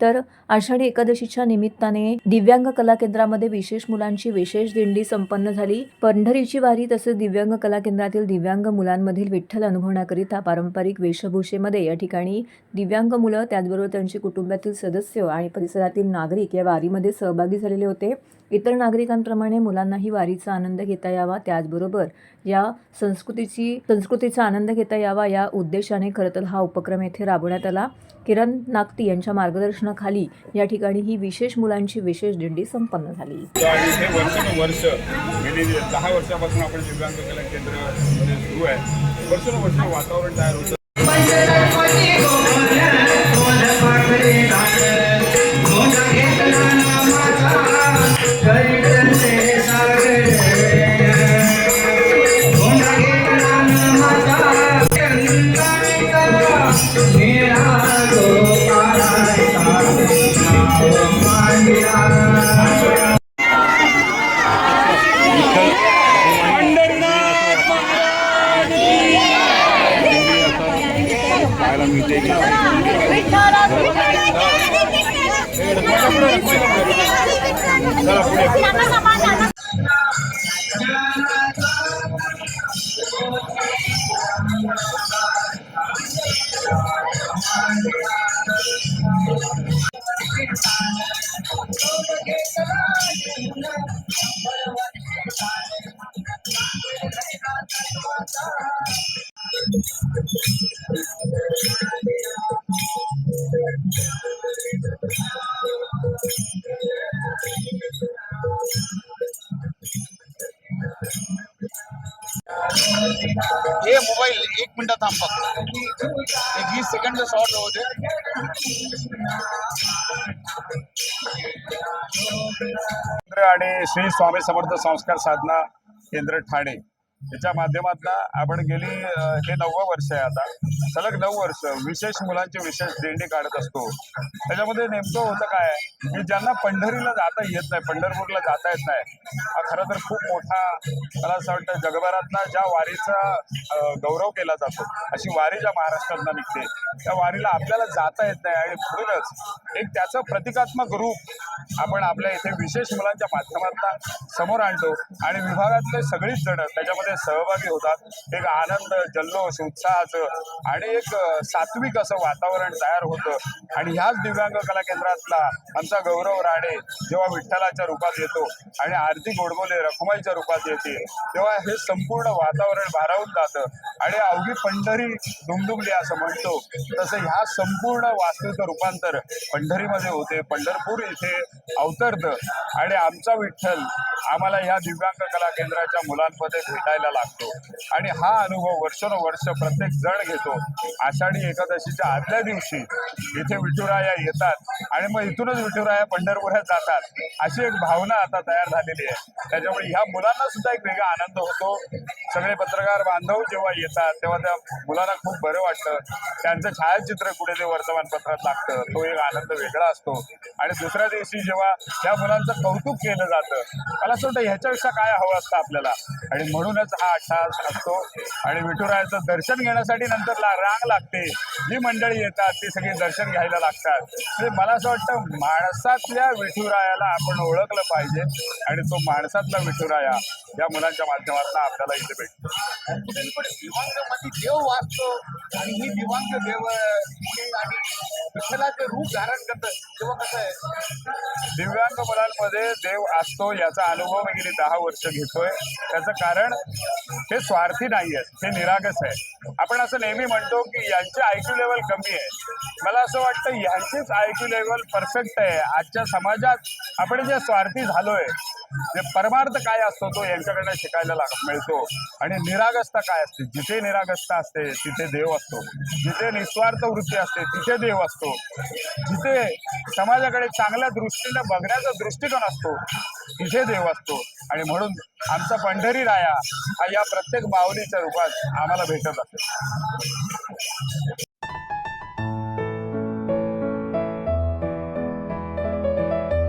तर आषाढी एकादशीच्या निमित्ताने दिव्यांग कला केंद्रामध्ये विशेष मुलांची विशेष दिंडी संपन्न झाली. पंढरीची वारी तसेच दिव्यांग कला केंद्रातील दिव्यांग मुलांमधील विठ्ठल अनुभवण्याकरिता पारंपरिक वेशभूषेमध्ये या ठिकाणी दिव्यांग मुलं त्याचबरोबर त्यांचे कुटुंबातील सदस्य आणि परिसरातील नागरिक या वारीमध्ये सहभागी झालेले होते. इतर नागरिकांप्रमाणे मुलांनाही वारीचा आनंद घेता यावा त्याचबरोबर या संस्कृतीची संस्कृतीचा आनंद घेता यावा या उद्देशाने खरं तर हा उपक्रम येथे राबवण्यात आला. किरण नागती यांच्या मार्गदर्शनाखाली या ठिकाणी ही विशेष मुलांची विशेष दिंडी संपन्न झाली. हे गेली दहा वर्षापासून आपण दिव्यांग कला केंद्र सुरू आहे. वर्षानुवर्ष वातावरण तयार होतं. पाहायला मिळते हे मोबाईल एक मिनिटात थांबा एक वीस सेकंड शॉर्ट होऊ दे. आणि श्री स्वामी समर्थ संस्कार साधना केंद्र ठाणे. त्याच्या माध्यमातून आपण गेली हे नववं वर्ष आहे आता. सलग नऊ वर्ष विशेष मुलांची विशेष दिंडी काढत असतो. त्याच्यामध्ये नेमकं होतं काय? की ज्यांना पंढरीला जाता येत नाही पंढरपूरला जाता येत नाही हा खरं तर खूप मोठा मला असं वाटतं जगभरातला ज्या वारीचा गौरव केला जातो अशी वारी ज्या महाराष्ट्रातनं निघते त्या वारीला आपल्याला जाता येत नाही आणि म्हणूनच एक त्याचं प्रतिकात्मक रूप आपण आपल्या इथे विशेष मुलांच्या माध्यमातून समोर आणतो आणि विभागातले सगळीच जण त्याच्यामध्ये सहभागी होतात. एक आनंद जल्लोष उत्साहाचं आणि एक सात्विक असं वातावरण तयार होतं. आणि ह्याच दिव्यांग कला केंद्रातला आमचा गौरव राणे जेव्हा विठ्ठलाच्या रूपात येतो आणि आरती गोडबोले रखुमाईच्या रूपात येते तेव्हा हे संपूर्ण वातावरण भारावून जातं. आणि अवघी पंढरी दुमदुमली असं म्हणतो. तसं ह्या संपूर्ण वास्तूचं रूपांतर पंढरीमध्ये होते. पंढरपूर इथे अवतरतं. आणि आमचा विठ्ठल आम्हाला ह्या दिव्यांग कला केंद्राच्या मुलांमध्ये भेटायला लागतो. आणि हा अनुभव वर्षानुवर्ष प्रत्येक जण घेतो. आषाढी एकादशीच्या आदल्या दिवशी इथे विठुराया येतात आणि मग इथूनच विठुराया पंढरपुरात जातात. अशी एक भावना आता तयार झालेली आहे. त्याच्यामुळे ह्या मुलांना सुद्धा एक वेगळा आनंद होतो. सगळे पत्रकार बांधव जेव्हा येतात तेव्हा त्या मुलांना खूप बरं वाटतं. त्यांचं छायाचित्र कुठे ते वर्तमानपत्रात लागतं. तो एक आनंद वेगळा असतो. आणि दुसऱ्या दिवशी जेव्हा त्या मुलांचं कौतुक केलं जातं मला असं वाटतं ह्याच्यापेक्षा काय हवं असतं आपल्याला? आणि म्हणूनच हा अट्टहास असतो. आणि विठुरायाचं दर्शन घेण्यासाठी नंतर ला- रांग लागते. जी मंडळी येतात ती सगळी दर्शन घ्यायला लागतात. म्हणजे मला असं वाटतं माणसातल्या विठुरायाला आपण ओळखलं पाहिजे. आणि तो माणसातला विठुराया या मुलांच्या माध्यमातून आपल्याला इथे भेटतो पण दिवांगमध्ये देव वाचतो आणि ही दिवांग देव आणि विठ्ठलाचे रूप धारण करतं तेव्हा कसं आहे? दिव्यांग मुलांमध्ये देव असतो याचा अनुभव मी गेली दहा वर्ष घेतोय. त्याचं कारण हे स्वार्थी नाही आहेत हे निरागस आहे आपण असं नेहमी म्हणतो की यांचे आयक्यू लेवल कमी आहे. मला असं वाटतं यांचेच आयक्यू लेवल परफेक्ट आहे. आजच्या समाजात आपण जे स्वार्थी झालोय जे परमार्थ काय असतो तो यांच्याकडनं शिकायला लाग मिळतो. आणि निरागसता काय असते? जिथे निरागसता असते तिथे देव असतो. जिथे निस्वार्थ वृत्ती असते तिथे देव असतो. जिथे समाजाकडे चांगल्या दृष्टीने बघण्याचा दृष्टिकोन असतो तिथे देव असतो. आणि म्हणून आमचा पंढरी राया हा या प्रत्येक माऊलीच्या रूपात आम्हाला भेटत असेल